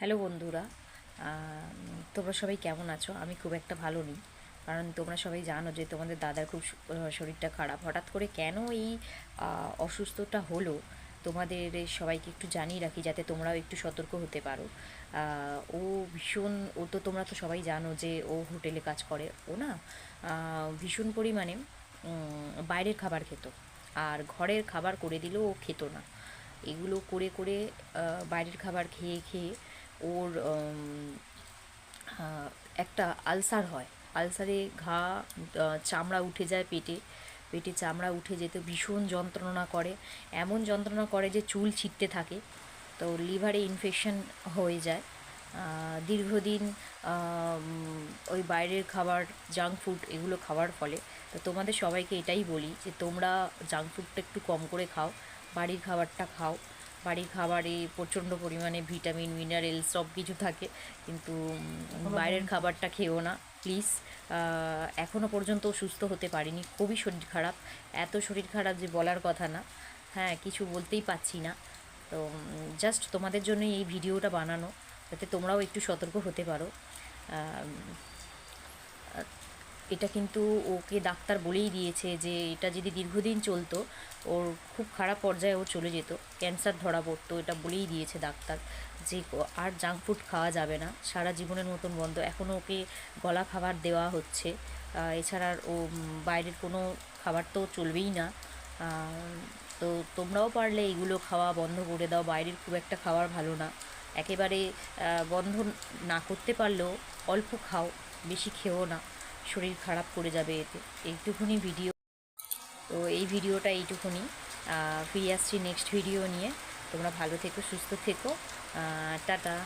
Hello বন্ধুরা তোমরা সবাই কেমন আছো? আমি খুব একটা ভালো নেই কারণ তোমরা সবাই জানো যে তোমাদের দাদার খুব শরীরটা খারাপ। হঠাৎ করে কেন এই আহ, অসুস্থতা হলো? তোমাদের সবাইকে একটু জানিয়ে রাখি যাতে তোমরাও একটু সতর্ক হতে পারো। ও ভীষণ ও তো তোমরা তো সবাই জানো যে ও হোটেলে কাজ করে। ও না ভীষণ পরিমাণে বাইরের খাবার খেত। আর ঘরের খাবার করে দিলেও ও খেত না। এগুলো করে করে বাইরের খাবার খেয়ে খেয়ে ওর একটা আলসার হয়। আলসারে ঘা চামড়া উঠে যায় পেটে। পেটে চামড়া উঠে যেতে ভীষণ যন্ত্রণা করে। এমন যন্ত্রণা করে যে চুল ছিটতে থাকে। তো লিভারে ইনফেকশন হয়ে যায়। দীর্ঘদিন ওই বাইরের খাবার জাঙ্ক ফুড এগুলো খাওয়ার ফলে। তো তোমাদের সবাইকে এটাই বলি যে তোমরা জাঙ্ক ফুডটা একটু কম করে খাও, বাড়ির খাবারটা খাও। বাড়ির খাবারে প্রচণ্ড পরিমাণে ভিটামিন মিনারেল সব কিছু থাকে। কিন্তু বাইরের খাবারটা খেও না প্লিজ এখনও পর্যন্ত সুস্থ হতে পারিনি। খুবই শরীর খারাপ। এত শরীর খারাপ যে বলার কথা না। হ্যাঁ কিছু বলতেই পাচ্ছি না। তো জাস্ট তোমাদের জন্য এই ভিডিওটা বানানো। যাতে তোমরাও একটু সতর্ক হতে পারো। এটা কিন্তু ওকে ডাক্তার বলেই দিয়েছে যে এটা যদি দীর্ঘদিন চলতো, ওর খুব খারাপ পর্যায়ে ও চলে যেত, ক্যান্সার ধরা পড়তো, এটা বলেই দিয়েছে ডাক্তার যে আর জাঙ্ক ফুড খাওয়া যাবে না, সারা জীবনের মতন বন্ধ। এখনও ওকে গলা খাবার দেওয়া হচ্ছে এছাড়া ও বাইরের কোনো খাবার তো চলবেই না তো তোমরাও পারলে এগুলো খাওয়া বন্ধ করে দাও, বাইরের খুব একটা খাবার ভালো না। একেবারে বন্ধ না করতে পারলেও অল্প খাও, বেশি খেও না। শরীর খারাপ করে যাবে, এতে এইটুকুনি ভিডিও তো এই ভিডিওটা এইটুকুনি। ফিরে আসছি নেক্সট ভিডিও নিয়ে। তোমরা ভালো থেকো, সুস্থ থেকো। টাটা।